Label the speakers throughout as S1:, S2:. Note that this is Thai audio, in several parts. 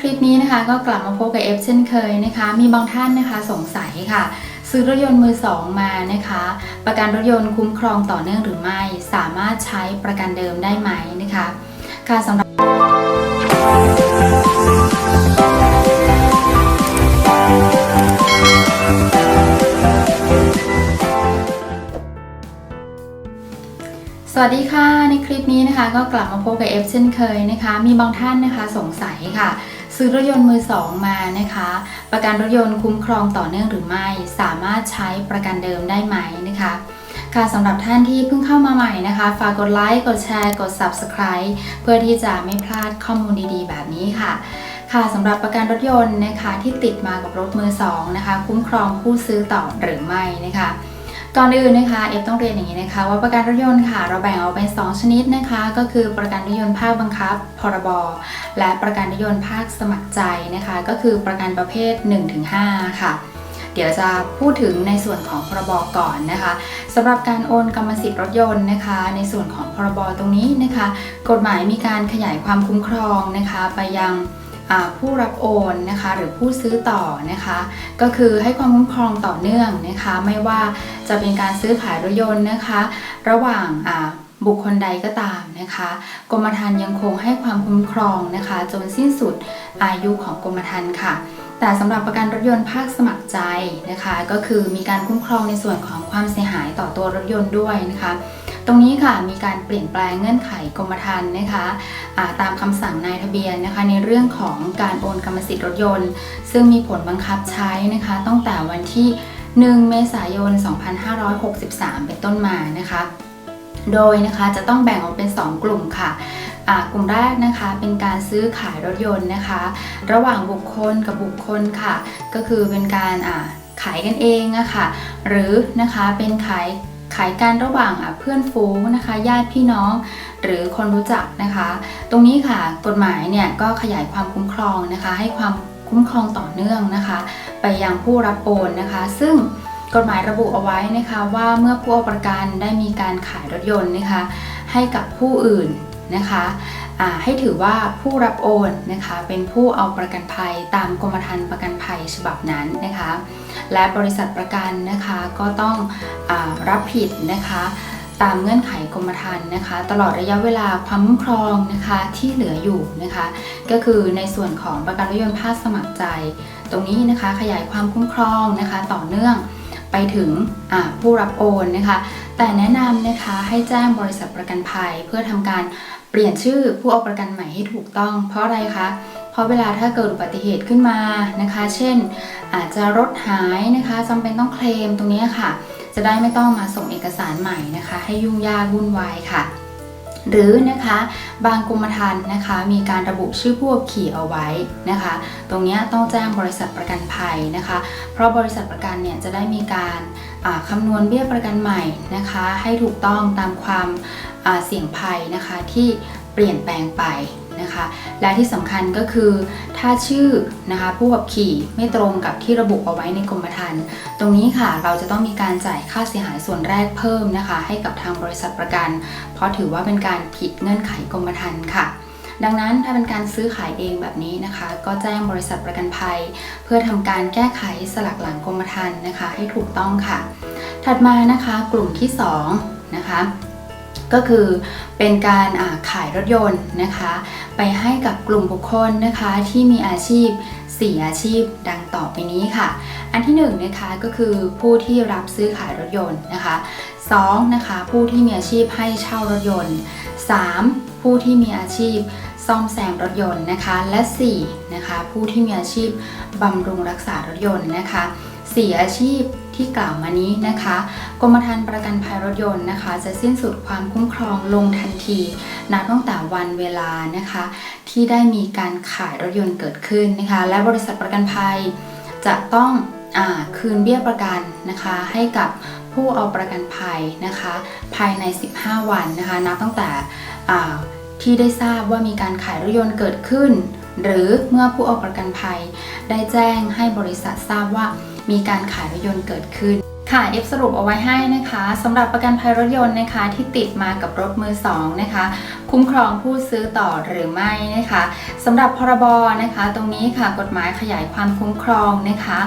S1: คลิปนี้นะคะ ก็กลับมาพบกับเอฟเช่นเคยนะคะ มีบางท่านนะคะสงสัยค่ะ ซื้อรถยนต์มือสองมานะคะ ประกันรถยนต์คุ้มครองต่อเนื่องหรือไม่ สามารถใช้ประกันเดิมได้ไหมนะคะค่ะสำหรับสวัสดีค่ะ ในคลิปนี้นะคะ ก็กลับมาพบกับเอฟเช่นเคยนะคะ มีบางท่านนะคะสงสัยค่ะ ซื้อรถยนต์มือสองมานะคะ ประกันรถยนต์คุ้มครองต่อเนื่องหรือไม่ สามารถใช้ประกันเดิมได้ไหมนะคะค่ะสำหรับท่านที่เพิ่งเข้ามาใหม่นะคะ ฝากกดไลค์กดแชร์กด Subscribe เพื่อที่จะไม่พลาดข้อมูลดีๆ แบบนี้ค่ะ ค่ะสำหรับประกันรถยนต์นะคะที่ติดมากับรถมือสองนะคะ คุ้มครองผู้ซื้อต่อหรือไม่นะคะ ก่อนอื่นนะคะเอฟต้องเรียนอย่างนี้นะคะ ว่าประกันรถยนต์ค่ะ เราแบ่งออกเป็น 2 ชนิดนะคะ ก็คือประกันรถยนต์ภาคบังคับ พรบ และประกันรถยนต์ภาคสมัครใจนะคะ ก็คือประกันประเภท 1-5 ค่ะ เดี๋ยวจะพูดถึงในส่วนของพรบก่อนนะคะสำหรับการโอนกรรมสิทธิ์รถยนต์นะคะ ในส่วนของพรบตรงนี้นะคะ กฎหมายมีการขยายความคุ้มครองนะคะ ไปยัง ผู้รับโอนนะคะหรือผู้ซื้อต่อนะคะ ก็คือให้ความคุ้มครองต่อเนื่องนะคะ ไม่ว่าจะเป็นการซื้อขายรถยนต์นะคะ ระหว่างบุคคลใดก็ตามนะคะกรมธรรม์ยังคงให้ความคุ้มครองนะคะ จนสิ้นสุดอายุของกรมธรรม์ค่ะ แต่สำหรับประกันรถยนต์ภาคสมัครใจนะคะ ก็คือมีการคุ้มครองในส่วนของความเสียหายต่อตัวรถยนต์ด้วยนะคะ ตรงนี้ค่ะมีการเปลี่ยนแปลงเงื่อนไขกรมธรรม์นะคะอ่าตามคำสั่งนายทะเบียนนะคะ ในเรื่องของการโอนกรรมสิทธิ์รถยนต์ ซึ่งมีผลบังคับใช้นะคะ ตั้งแต่วันที่ 1 เมษายน 2563 เป็นต้นมานะคะ โดยนะคะจะต้องแบ่งออกเป็น 2 กลุ่มค่ะกลุ่มแรกนะคะเป็นการซื้อขายรถยนต์นะคะ ระหว่างบุคคลกับบุคคลค่ะ ก็คือเป็นการขายกันเองอะค่ะหรือนะคะเป็นขาย ขายกันระหว่างเพื่อนฟูงนะคะ ญาติพี่น้องหรือคนรู้จักนะคะ ตรงนี้ค่ะกฎหมายเนี่ยก็ขยายความคุ้มครองนะคะ ให้ความคุ้มครองต่อเนื่องนะคะ ไปยังผู้รับโอนนะคะ ซึ่งกฎหมายระบุเอาไว้นะคะว่าเมื่อผู้เอาประกันได้มีการขายรถยนต์นะคะ ให้กับผู้อื่น นะคะให้ถือว่าผู้รับโอนนะคะเป็นผู้เอาประกันภัยตามกรมธรรม์ประกันภัยฉบับนั้นนะคะ และบริษัทประกันนะคะก็ต้องอรับผิดนะคะตามเงื่อนไขกรมธรรม์นะคะ ตลอดระยะเวลาความคุ้มครองนะคะที่เหลืออยู่นะคะ ก็คือในส่วนของประกันรถยนต์ภาคสมัครใจ ตรงนี้นะคะขยายความคุ้มครองนะคะ ต่อเนื่องไปถึงผู้รับโอนนะคะ แต่แนะนำนะคะให้แจ้งบริษัทประกันภัยเพื่อทำการ เปลี่ยนชื่อผู้เอาประกันใหม่ให้ถูกต้อง เพราะอะไรคะ เพราะเวลาถ้าเกิดอุบัติเหตุขึ้นมานะคะ เช่น อาจจะรถหายนะคะจำเป็นต้องเคลมตรงนี้ค่ะ จะได้ไม่ต้องมาส่งเอกสารใหม่นะคะ ให้ยุ่งยากวุ่นวายค่ะ หรือนะคะบางกรมธรรม์นะคะ มีการระบุชื่อผู้ขับขี่เอาไว้นะคะ ตรงนี้ต้องแจ้งบริษัทประกันภัยนะคะ เพราะบริษัทประกันเนี่ยจะได้มีการคำนวณเบี้ยประกันใหม่นะคะ ให้ถูกต้องตามความเสี่ยงภัยนะคะที่เปลี่ยนแปลงไป นะคะ และที่สำคัญก็คือ ถ้าชื่อนะคะผู้ขับขี่ไม่ตรงกับที่ระบุเอาไว้ในกรมธรรม์ตรงนี้ค่ะเราจะต้องมีการจ่ายค่าเสียหายส่วนแรกเพิ่มนะคะ ให้กับทางบริษัทประกัน เพราะถือว่าเป็นการผิดเงื่อนไขกรมธรรม์ค่ะดังนั้นถ้าเป็นการซื้อขายเองแบบนี้นะคะ ก็แจ้งบริษัทประกันภัย เพื่อทำการแก้ไขสลักหลังกรมธรรม์นะคะ ให้ถูกต้องค่ะ ถัดมานะคะกลุ่มที่2นะคะ ก็คือเป็นการาขายรถยนต์นะคะ ไปให้กับกลุ่มบุคคลนะคะที่มีอาชีพ 4 อาชีพดังต่อไปนี้ค่ะ อันที่1นงนะคะก็คือผู้ที่รับซื้อขายรถยนต์นะคะ2นะคะผู้ที่มีอาชีพให้เช่ารถยนต์ 3. ผู้ที่มีอาชีพซ่อมแซมรถยนต์นะคะ และ4นะคะผู้ที่มีอาชีพบำรุงรักษารถยนต์นะคะ สี่อาชีพที่กล่าวมานี้นะคะกรมธรรม์ประกันภัยรถยนต์นะคะ จะสิ้นสุดความคุ้มครองลงทันทีนับตั้งแต่วันเวลานะคะ ที่ได้มีการขายรถยนต์เกิดขึ้นนะคะ และบริษัทประกันภัยจะต้องอคืนเบี้ยประกันนะคะ ให้กับผู้เอาประกันภัยนะคะ ภายใน 15 วันนะคะนับตั้งแต่ที่ได้ทราบว่ามีการขายรถยนต์เกิดขึ้น หรือเมื่อผู้เอาประกันภัยได้แจ้งให้บริษัททราบว่า มีการขายรถยนต์เกิดขึ้น ค่ะเอฟสรุปเอาไว้ให้นะคะสำหรับประกันภัยรถยนต์นะคะ ที่ติดมากับรถมือสองนะคะ คุ้มครองผู้ซื้อต่อหรือไม่นะคะสำหรับพรบนะคะ ตรงนี้ค่ะกฎหมายขยายความคุ้มครองนะคะ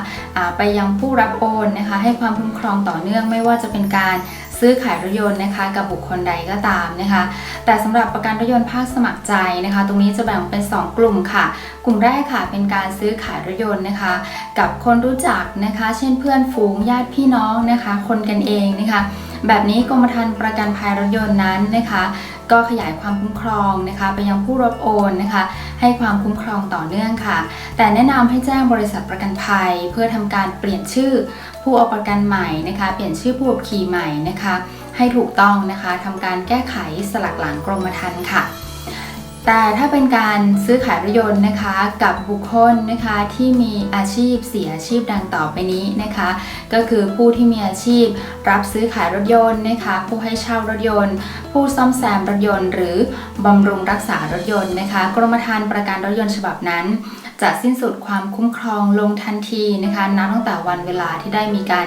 S1: ไปยังผู้รับโอนนะคะ ให้ความคุ้มครองต่อเนื่องไม่ว่าจะเป็นการ ซื้อขายรถยนต์นะคะกับบุคคลใดก็ตามนะคะ แต่สำหรับประกันรถยนต์ภาคสมัครใจนะคะ ตรงนี้จะแบ่งเป็น 2 กลุ่มค่ะ กลุ่มแรกค่ะเป็นการซื้อขายรถยนต์นะคะ กับคนรู้จักนะคะ เช่นเพื่อนฝูงญาติพี่น้องนะคะ คนกันเองนะคะ แบบนี้กรมธรรม์ประกันภัยรถยนต์นั้นนะคะ ก็ขยายความคุ้มครองนะคะ ไปยังผู้รับโอนนะคะ ให้ความคุ้มครองต่อเนื่องค่ะ แต่แนะนำให้แจ้งบริษัทประกันภัย เพื่อทำการเปลี่ยนชื่อผู้เอาประกันใหม่นะคะ เปลี่ยนชื่อผู้ขับขี่ใหม่นะคะ ให้ถูกต้องนะคะทำการแก้ไขสลักหลังกรมธรรม์ค่ะ แต่ถ้าเป็นการซื้อขายรถยนต์นะคะกับบุคคลนะคะที่มีอาชีพเสียอาชีพดังต่อไปนี้นะคะ ก็คือผู้ที่มีอาชีพรับซื้อขายรถยนต์นะคะผู้ให้เช่ารถยนต์ ผู้ซ่อมแซมรถยนต์ หรือบำรุงรักษารถยนต์นะคะ กรมธรรม์ประกันรถยนต์ฉบับนั้นจะสิ้นสุดความคุ้มครองลงทันทีนะคะนับตั้งแต่วันเวลาที่ได้มีการ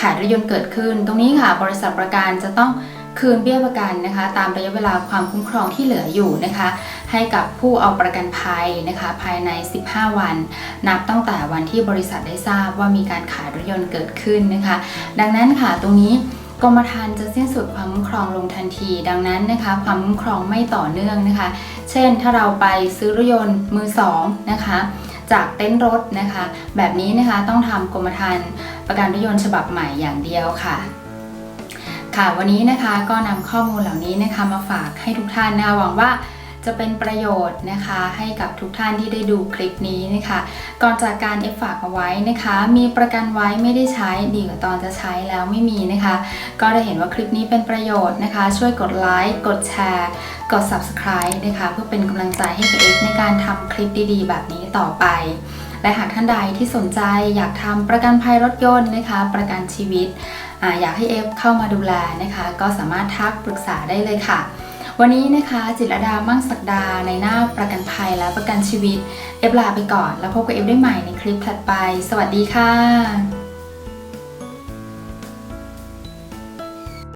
S1: ขายรถยนต์เกิดขึ้น ตรงนี้ค่ะบริษัทประกันจะต้อง คืนเบี้ยประกันนะคะ ตามระยะเวลาความคุ้มครองที่เหลืออยู่นะคะ ให้กับผู้เอาประกันภัยนะคะ ภายใน 15 วัน นับตั้งแต่วันที่บริษัทได้ทราบว่ามีการขายรถยนต์เกิดขึ้นนะคะ ดังนั้นค่ะตรงนี้กรมธรรม์จะสิ้นสุดความคุ้มครองลงทันที ดังนั้นนะคะ ความคุ้มครองไม่ต่อเนื่องนะคะ เช่นถ้าเราไปซื้อรถยนต์มือสองนะคะจากเต็นรถนะคะ แบบนี้นะคะต้องทำกรมธรรม์ประกันรถยนต์ฉบับใหม่อย่างเดียวค่ะ ค่ะวันนี้นะคะก็นำข้อมูลเหล่านี้นะคะมาฝากให้ทุกท่านนะคะหวังว่าจะเป็นประโยชน์นะคะให้กับทุกท่านที่ได้ดูคลิปนี้นะคะ ก่อนจากการเอฟฝากเอาไว้นะคะ มีประกันไว้ไม่ได้ใช้ดีกว่าตอนจะใช้แล้วไม่มีนะคะ ก็ได้เห็นว่าคลิปนี้เป็นประโยชน์นะคะ ช่วยกดไลค์กดแชร์กด subscribe นะคะ เพื่อเป็นกำลังใจให้กับเอฟในการทำคลิปดีๆ แบบนี้ต่อไป และหากท่านใดที่สนใจอยากทำประกันภัยรถยนต์นะคะ ประกันชีวิตออยากให้เอฟเข้ามาดูแลนะคะ ก็สามารถทักปรึกษาได้เลยค่ะ วันนี้นะคะจิตรดามั่งศักดาในหน้าประกันภัยและประกันชีวิต เอฟลาไปก่อน แล้วพบกับเอฟได้ใหม่ในคลิปถัดไป สวัสดีค่ะ